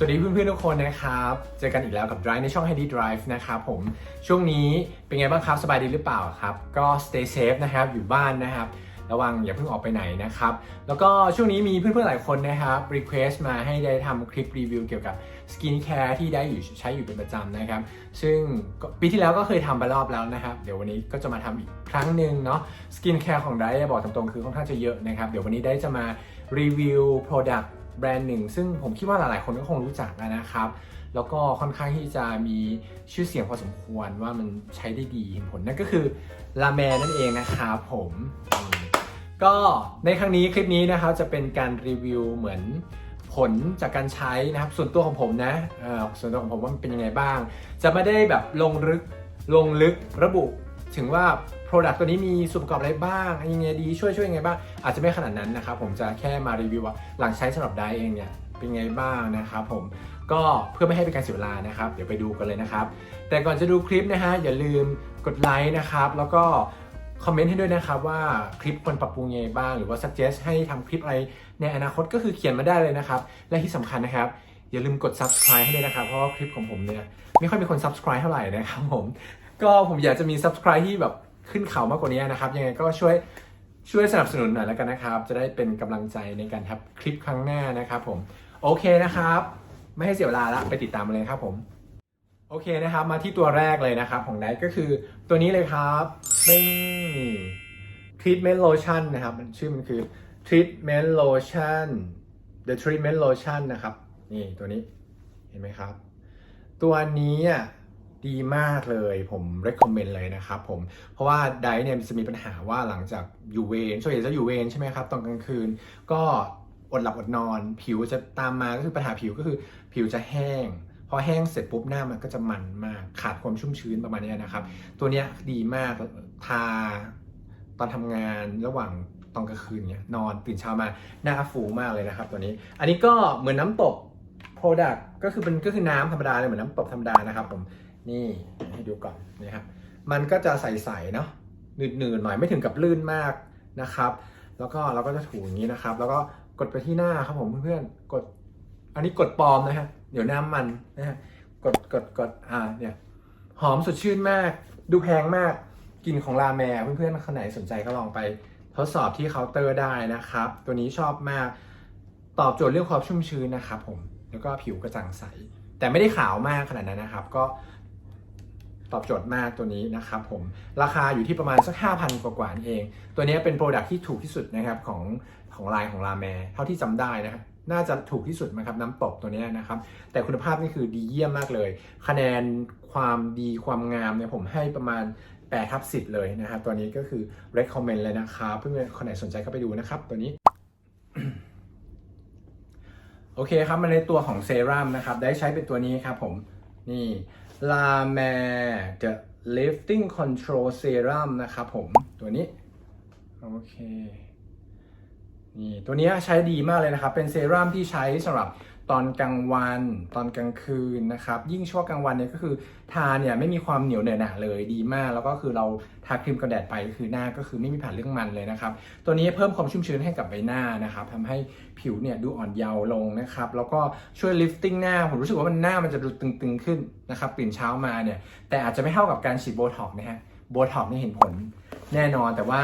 สวัสดีเพื่อนๆทุกคนนะครับ เจอกันอีกแล้วกับ Drive ในช่อง Handy Drive นะครับผม ช่วงนี้เป็นไงบ้างครับ สบายดีหรือเปล่าครับ ก็ stay safe นะครับ อยู่บ้านนะครับ ระวังอย่าเพิ่งออกไปไหนนะครับ แล้วก็ช่วงนี้มีเพื่อนๆหลายคนนะครับ request มาให้ได้ทำคลิปรีวิวเกี่ยวกับ skin care ที่ได้อยู่ใช้อยู่เป็นประจำนะครับ ซึ่งปีที่แล้วก็เคยทำไปรอบแล้วนะครับ เดี๋ยววันนี้ก็จะมาทำอีกครั้งหนึ่งเนาะ skin care ของได้บอกตรงๆคือค่อนข้างจะเยอะนะครับ เดี๋ยววันนี้ได้จะมารีวิว product แบรนด์หนึ่ง ซึ่งผมคิดว่าหลายๆ คนก็คงรู้จักนะครับ แล้วก็ค่อนข้างที่จะมีชื่อเสียงพอสมควรว่ามันใช้ได้ดีเห็นผลนั่นก็คือลาแมนั่นเองนะครับผมก็ในครั้งนี้คลิปนี้นะครับจะเป็นการรีวิวเหมือนผลจากการใช้นะครับ ส่วนตัวของผมนะส่วนตัวของผมว่ามันเป็นยังไงบ้าง จะไม่ได้แบบลงลึกลงลึกระบุถึงว่า Product ตัวนี้มีส่วนประกอบอะไรบ้างยังไงดีช่วยช่วยยังไงบ้าง อาจจะไม่ขนาดนั้นนะครับผมจะแค่มารีวิวว่าหลังใช้สำหรับไดเองเนี่ยเป็นไงบ้างนะครับผมก็เพื่อไม่ให้เป็นการเสียเวลานะครับ เดี๋ยวไปดูกันเลยนะครับ แต่ก่อนจะดูคลิปนะฮะอย่าลืมกดไลค์นะครับแล้วก็คอมเมนต์ให้ด้วยนะครับว่าคลิปควรปรับปรุงยังไงบ้าง หรือว่า suggest ให้ทำคลิปอะไรในอนาคตก็คือเขียนมาได้เลยนะครับ และที่สำคัญนะครับ อย่าลืมกด subscribe ให้ด้วยนะครับ เพราะว่าคลิปของผมเนี่ยไม่ค่อยมีคน subscribe เท่าไหร่นะครับผม ก็ผมอยากจะมี subscribe ที่แบบ ขึ้นเขามากกว่านี้นะครับ ยังไงก็ช่วยช่วยสนับสนุนหน่อยแล้วกันนะครับ จะได้เป็นกำลังใจในการทำคลิปครั้งหน้านะครับผม โอเคนะครับ ไม่ให้เสียเวลาละไปติดตามมาเลยครับผมโอเคนะครับ มาที่ตัวแรกเลยนะครับ ของไดก็คือตัวนี้เลยครับเป็น treatment lotion นะครับ มันชื่อมันคือ treatment lotion the treatment lotion นะครับ นี่ตัวนี้เห็นไหมครับ ตัวนี้อะ ดีมากเลยผม recommend เลยนะครับผมเพราะว่าไดเนี่ยจะมีปัญหาว่าหลังจากอยู่เวรส่วนใหญ่จะอยู่เวรใช่ไหมครับตอนกลางคืน ก็อดหลับอดนอน ผิวจะตามมาก็คือปัญหาผิวก็คือผิวจะแห้งพอแห้งเสร็จปุ๊บหน้ามันก็จะมันมากขาดความชุ่มชื้นประมาณนี้นะครับ ตัวเนี้ยดีมากทาตอนทำงานระหว่างตอนกลางคืนเนี่ยนอนตื่นเช้ามาหน้าฟูมากเลยนะครับ ตัวนี้ อันนี้ก็เหมือนน้ำตก Product ก็คือเป็นก็คือน้ำธรรมดาเลยเหมือนน้ำตกธรรมดานะครับผม นี่ให้ดูก่อนนะครับ มันก็จะใสๆเนาะหนืดๆหน่อยไม่ถึงกับลื่นมากนะครับ แล้วก็เราก็จะถูอย่างนี้นะครับ แล้วก็กดไปที่หน้าครับผมเพื่อนๆกด อันนี้กดปลอมนะฮะเดี๋ยวน้ามันนะฮะกดกดกดอ่าเนี่ยหอมสดชื่นมาก ดูแพงมากกลิ่นของลาแมร์เพื่อนๆคนไหนสนใจก็ลองไปทดสอบที่เคาน์เตอร์ได้นะครับ ตัวนี้ชอบมาก ตอบโจทย์เรื่องความชุ่มชื้นนะครับผม แล้วก็ผิวกระจ่างใส แต่ไม่ได้ขาวมากขนาดนั้นนะครับ ก็ ตอบโจทย์มากตัวนี้นะครับผมราคาอยู่ที่ประมาณสัก 5,000 กว่าๆนี่เอง ตัวนี้เป็นโปรดักที่ถูกที่สุดนะครับของของไลน์ของลาแมเท่าที่จำได้นะครับน่าจะถูกที่สุดนะครับน้ำตกตัวนี้นะครับ แต่คุณภาพนี่คือดีเยี่ยมมากเลย คะแนนความดีความงามเนี่ยผมให้ประมาณ8ทับ10 เลยนะครับตัวนี้ก็คือ recommend เลยนะครับเพื่อนๆคนไหนสนใจก็ไปดูนะครับตัวนี้โอเคครับมาในตัวของเซรั่มนะครับ ได้ใช้เป็นตัวนี้ครับผมนี่ La Mer The Lifting Control Serum นะครับผม ตัวนี้ โอเค นี่ ตัวนี้ใช้ดีมากเลยนะครับ เป็นเซรั่มที่ใช้สำหรับ ตอนกลางวัน ตอนกลางคืนนะครับ ยิ่งช่วงกลางวันเนี่ยก็คือทาเนี่ยไม่มีความเหนียวเหนอะหนะเลยดีมาก แล้วก็คือเราทาครีมกันแดดไปก็คือหน้าก็คือไม่มีผ่านเรื่องมันเลยนะครับ ตัวนี้เพิ่มความชุ่มชื้นให้กับใบหน้านะครับทำให้ผิวเนี่ยดูอ่อนเยาว์ลงนะครับ แล้วก็ช่วย lifting หน้า ผมรู้สึกว่ามันหน้ามันจะดูตึงๆขึ้นนะครับตื่นเช้ามาเนี่ยแต่อาจจะไม่เท่ากับการฉีดโบท็อกนะฮะโบท็อกนี่เห็นผลแน่นอนแต่ว่า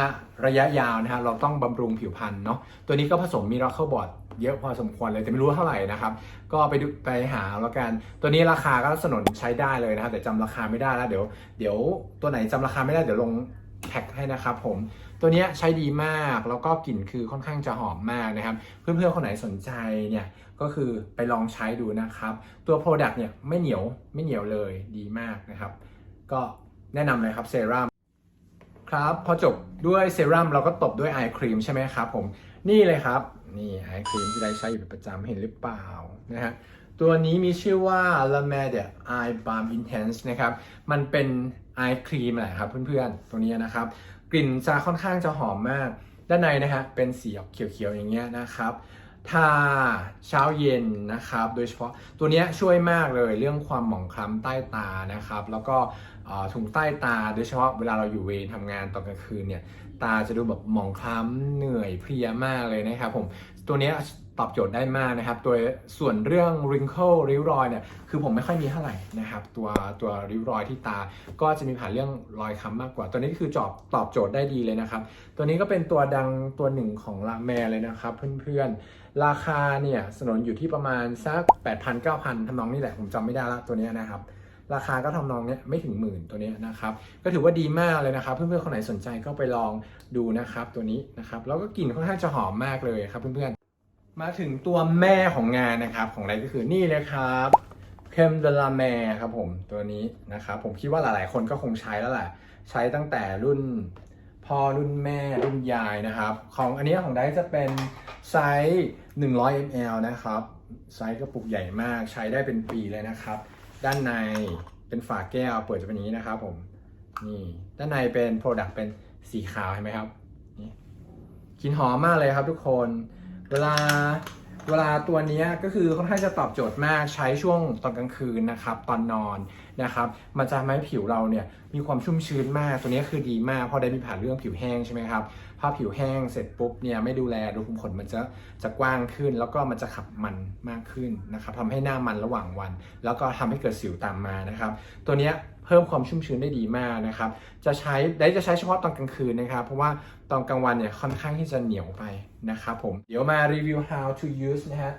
ระยะยาวนะฮะเราต้องบำรุงผิวพรรณเนาะตัวนี้ก็ผสมมิราเคิลบอด เยอะพอสมควรเลยแต่ไม่รู้เท่าไหร่นะครับ ก็ไปดูไปหาแล้วกัน ตัวนี้ราคาก็สนนใช้ได้เลยนะครับแต่จำราคาไม่ได้แล้วเดี๋ยว เดี๋ยวตัวไหนจำราคาไม่ได้เดี๋ยวลงแท็กให้นะครับผมตัวนี้ใช้ดีมากแล้วก็กลิ่นคือค่อนข้างจะหอมมากนะครับ เพื่อนๆคนไหนสนใจเนี่ยก็คือไปลองใช้ดูนะครับ ตัว Product เนี่ยไม่เหนียวไม่เหนียวเลยดีมากนะครับ ก็แนะนำเลยครับเซรั่มครับพอจบด้วยเซรั่มเราก็ตบด้วยไอครีมใช่ไหมครับผม นี่เลยครับ นี่ไอครีมที่ได้ใช้อยู่เป็นประจำเห็นหรือเปล่านะฮะตัวนี้มีชื่อว่า La m e de Eye Balm Intense นะครับ มันเป็นไอครีมแหละครับเพื่อนๆ ตัวนี้นะครับ กลิ่นจะค่อนข้างจะหอมมาก ด้านในนะฮะเป็นสีออกเขียวๆอย่างเงี้ยนะครับทาเช้าเย็นนะครับ โดยเฉพาะตัวเนี้ยช่วยมากเลยเรื่องความหมองคล้ำใต้ตานะครับ แล้วก็ ถุงใต้ตาโดยเฉพาะเวลาเราอยู่เวรทำงานตอนกลางคืนเนี่ยตาจะดูแบบหมองคล้ำเหนื่อยเพลียมากเลยนะครับผมตัวนี้ตอบโจทย์ได้มากนะครับ ตัวส่วนเรื่อง wrinkle ริ้วรอยเนี่ยคือผมไม่ค่อยมีเท่าไหร่นะครับ ตัวตัวริ้วรอยที่ตาก็จะมีผ่านเรื่องรอยค้ำมากกว่า ตัวนี้คือจอบตอบโจทย์ได้ดีเลยนะครับ ตัวนี้ก็เป็นตัวดังตัวหนึ่งของลาแมเลยนะครับ เพื่อนๆ ราคาเนี่ยสนนอยู่ที่ประมาณสัก 8,000 9,000ทำนองนี้แหละผมจำไม่ได้ละตัวนี้นะครับ ราคาก็ทำนองเนี้ยไม่ถึงหมื่นตัวนี้นะครับ ก็ถือว่าดีมากเลยนะครับ เพื่อนๆคนไหนสนใจก็ไปลองดูนะครับตัวนี้นะครับแล้วก็กลิ่นค่อนข้างจะหอมมากเลยครับเพื่อนๆ มาถึงตัวแม่ของงานนะครับ ของอะไรก็คือนี่เลยครับเคมเดลาแมครับผมตัวนี้นะครับผมคิดว่าหลายๆ คนก็คงใช้แล้วแหละใช้ตั้งแต่รุ่นพ่อรุ่นแม่รุ่นยายนะครับ ของอันนี้ของไดจะเป็นไซส์ 100 ml นะครับไซส์กระปุกใหญ่มากใช้ได้เป็นปีเลยนะครับ ด้านในเป็นฝาแก้วเปิดจะเป็นอย่างนี้นะครับผมนี่ด้านในเป็นโปรดักต์เป็นสีขาวเห็นไหมครับนี่กลิ่นหอมมากเลยครับทุกคน เวลา เวลาตัวนี้ก็คือค่อนข้างจะตอบโจทย์มากใช้ช่วงตอนกลางคืนนะครับตอนนอนนะครับมันจะทำให้ผิวเราเนี่ยมีความชุ่มชื้นมากตัวนี้คือดีมากเพราะได้มีผ่านเรื่องผิวแห้งใช่ไหมครับพอผิวแห้งเสร็จปุ๊บเนี่ยไม่ดูแลรูขุมขนมันจะจะกว้างขึ้น แล้วก็มันจะขับมันมากขึ้นนะครับทำให้หน้ามันระหว่างวัน แล้วก็ทำให้เกิดสิวตามมานะครับ ตัวนี้ เพิ่มความชุ่มชื้นได้ดีมากนะครับ จะใช้ได้จะใช้เฉพาะตอนกลางคืนนะครับ เพราะว่าตอนกลางวันเนี่ยค่อนข้างที่จะเหนียวไปนะครับผม เดี๋ยวมารีวิว how to use นะฮะ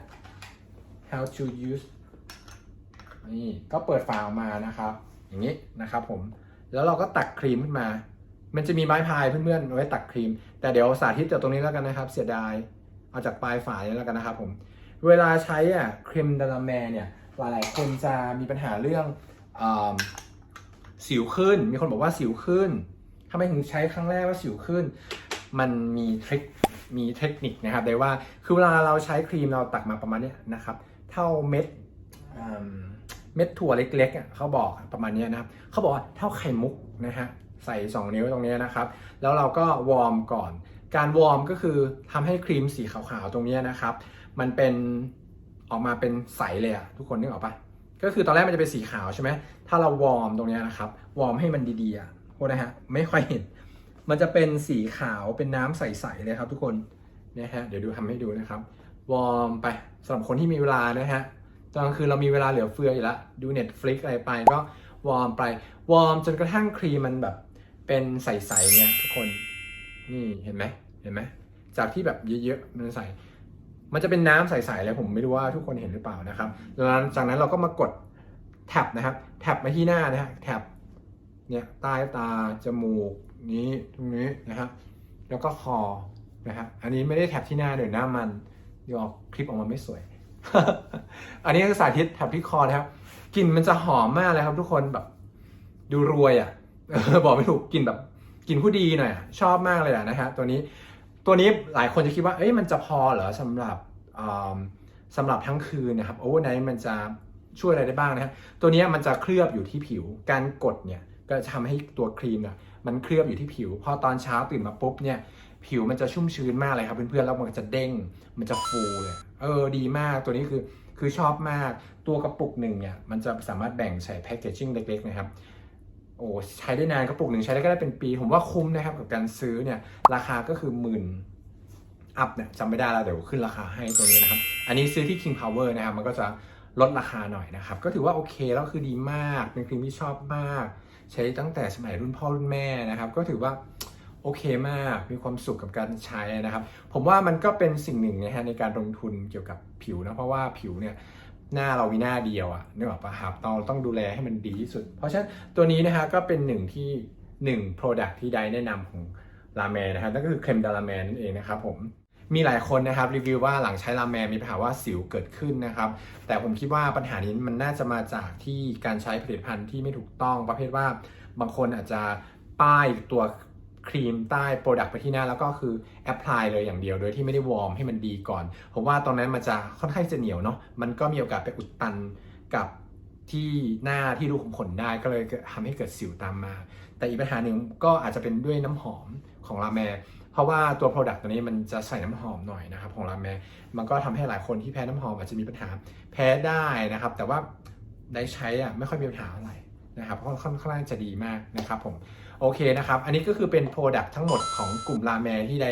how to use นี่ก็เปิดฝาออกมานะครับ อย่างนี้นะครับผม แล้วเราก็ตักครีมขึ้นมา มันจะมีไม้พายเพื่อนๆเอาไว้ตักครีม แต่เดี๋ยวสาธิตจากตรงนี้แล้วกันนะครับ เสียดาย เอาจากปลายฝานี้แล้วกันนะครับผม เวลาใช้อะครีมดาราแมเนี่ย หลายๆคนจะมีปัญหาเรื่องอ สิวขึ้น มีคนบอกว่าสิวขึ้นทำไมถึงใช้ครั้งแรกว่าสิวขึ้น มันมีทริค มีเทคนิคนะครับได้ว่า คือเวลาเราใช้ครีมเราตักมาประมาณนี้นะครับ เท่าเม็ดเม็ดถั่วเล็กๆเขาบอกประมาณนี้นะครับ เขาบอกว่าเท่าไข่มุกนะฮะ ใส่ 2 นิ้วตรงนี้นะครับ แล้วเราก็วอร์มก่อน การวอร์มก็คือทำให้ครีมสีขาวๆตรงนี้นะครับ มันเป็นออกมาเป็นใสเลยอะทุกคนนึกออกปะ ก็คือตอนแรกมันจะเป็นสีขาวใช่ไหมถ้าเราวอร์มตรงนี้นะครับ วอร์มให้มันดีๆโทษนะฮะ ไม่ค่อยเห็น มันจะเป็นสีขาวเป็นน้ำใสๆเลยครับ ทุกคนเนี่ยฮะ เดี๋ยวดูทำให้ดูนะครับ วอร์มไปสำหรับคนที่มีเวลานะฮะ ตอนกลางคืนเรามีเวลาเหลือเฟืออยู่แล้ว ดู Netflix อะไรไป ก็วอร์มไป วอร์มจนกระทั่งครีมมันแบบเป็นใสๆเนี่ยทุกคน นี่เห็นไหมเห็นไหม จากที่แบบเยอะๆมันใส มันจะเป็นน้ำใสๆเลยผมไม่รู้ว่าทุกคนเห็นหรือเปล่านะครับแล้วจากนั้นเราก็มากดแท็บนะครับแท็บมาที่หน้านะฮะแท็บเนี่ยใต้ตาจมูกนี้ตรงนี้นะครับแล้วก็คอนะครับอันนี้ไม่ได้แท็บที่หน้าเดี๋ยวหน้ามันเดี๋ยวออกคลิปออกมาไม่สวย อันนี้คือสาธิตแท็บที่คอนะครับกลิ่นมันจะหอมมากเลยครับ ทุกคนแบบดูรวยอะบอกไม่ถูกกลิ่นแบบกลิ่นผู้ดีหน่อยชอบมากเลยอะนะฮะตัวนี้ ตัวนี้หลายคนจะคิดว่า เอ้ยมันจะพอเหรอสำหรับอ่าสำหรับทั้งคืนนะครับโอเวอร์ไนท์มันจะช่วยอะไรได้บ้างนะฮะตัวนี้มันจะเคลือบอยู่ที่ผิว การกดเนี่ยก็จะทำให้ตัวครีมเนี่ยมันเคลือบอยู่ที่ผิว พอตอนเช้าตื่นมาปุ๊บเนี่ยผิวมันจะชุ่มชื้นมากเลยครับเพื่อนๆแล้วมันจะเด้งมันจะฟูเลยเออดีมากตัวนี้คือคือชอบมากตัวกระปุกหนึ่งเนี่ยมันจะสามารถแบ่งใส่แพคเกจิ้งเล็กๆนะครับ โอ้ใช้ได้นานกระปุกหนึ่งใช้ได้ก็ได้เป็นปี ผมว่าคุ้มนะครับกับการซื้อเนี่ยราคาก็คือหมื่นอัพเนี่ยจำไม่ได้แล้วเดี๋ยวขึ้นราคาให้ตัวนี้นะครับ อันนี้ซื้อที่ King Power นะครับ มันก็จะลดราคาหน่อยนะครับ ก็ถือว่าโอเคแล้วคือดีมากเป็นครีมที่ชอบมาก ใช้ตั้งแต่สมัยรุ่นพ่อรุ่นแม่นะครับ ก็ถือว่าโอเคมากมีความสุขกับการใช้นะครับ ผมว่ามันก็เป็นสิ่งหนึ่งนะฮะในการลงทุนเกี่ยวกับผิวนะเพราะว่าผิวเนี่ย หน้าเรามีหน้าเดียวอะนึกออกปะครับเราต้องดูแลให้มันดีที่สุด เพราะฉะนั้นตัวนี้นะฮะก็เป็นหนึ่งที่หนึ่ง Product ที่ได้แนะนำของลาแมนนะครับนั่นก็คือเครมดาราแมนนั่นเองนะครับผมมีหลายคนนะครับรีวิวว่าหลังใช้ลาแมนมีปัญหาว่าสิวเกิดขึ้นนะครับ แต่ผมคิดว่าปัญหานี้มันน่าจะมาจากที่การใช้ผลิตภัณฑ์ที่ไม่ถูกต้องประเภทว่าบางคนอาจจะป้ายตัว ครีมใต้โปรดักต์ไปที่หน้าแล้วก็คือแอพพลายเลยอย่างเดียวโดยที่ไม่ได้วอร์มให้มันดีก่อน ผมว่าตรงนั้นมันจะค่อนข้างจะเหนียวเนาะมันก็มีโอกาสไปอุดตันกับที่หน้าที่รูขุมขนได้ก็เลยทำให้เกิดสิวตามมา แต่อีกปัญหาหนึ่งก็อาจจะเป็นด้วยน้ำหอมของลาแมเพราะว่าตัว Product ตัวนี้มันจะใส่น้ำหอมหน่อยนะครับของลาแมมันก็ทำให้หลายคนที่แพ้น้ำหอมอาจจะมีปัญหาแพ้ได้นะครับ แต่ว่าได้ใช้อะไม่ค่อยมีปัญหาอะไรนะครับค่อนค่อนข้างจะดีมากนะครับผม โอเคนะครับ อันนี้ก็คือเป็น Product ทั้งหมดของกลุ่มราแมที่ได้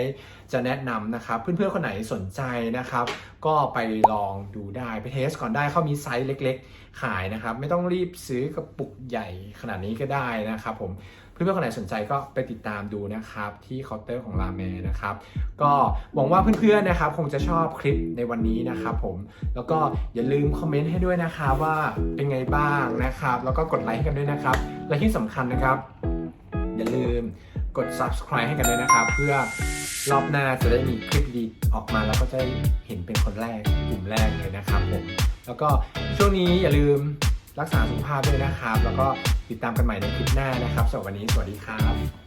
จะแนะนำนะครับ เพื่อนๆ คนไหนสนใจนะครับ ก็ไปลองดูได้ ไปเทสก่อนได้เขามีไซส์เล็กๆ ขายนะครับ ไม่ต้องรีบซื้อกระปุกใหญ่ขนาดนี้ก็ได้นะครับผมเพื่อนๆ คนไหนสนใจก็ไปติดตามดูนะครับ ที่เคาน์เตอร์ของราเมนะครับ ก็หวังว่าเพื่อนๆ นะครับ คงจะชอบคลิปในวันนี้นะครับผม แล้วก็อย่าลืมคอมเมนต์ให้ด้วยนะครับว่าเป็นไงบ้างนะครับ แล้วก็กดไลค์ให้กันด้วยนะครับ และที่สำคัญนะครับ อย่าลืมกด subscribe ให้กันด้วยนะครับ เพื่อรอบหน้าจะได้มีคลิปดีออกมาแล้วก็จะเห็นเป็นคนแรกกลุ่มแรกเลยนะครับผมแล้วก็ช่วงนี้อย่าลืมรักษาสุขภาพด้วยนะครับ แล้วก็ติดตามกันใหม่ในคลิปหน้านะครับสำหรับวันนี้สวัสดีครับ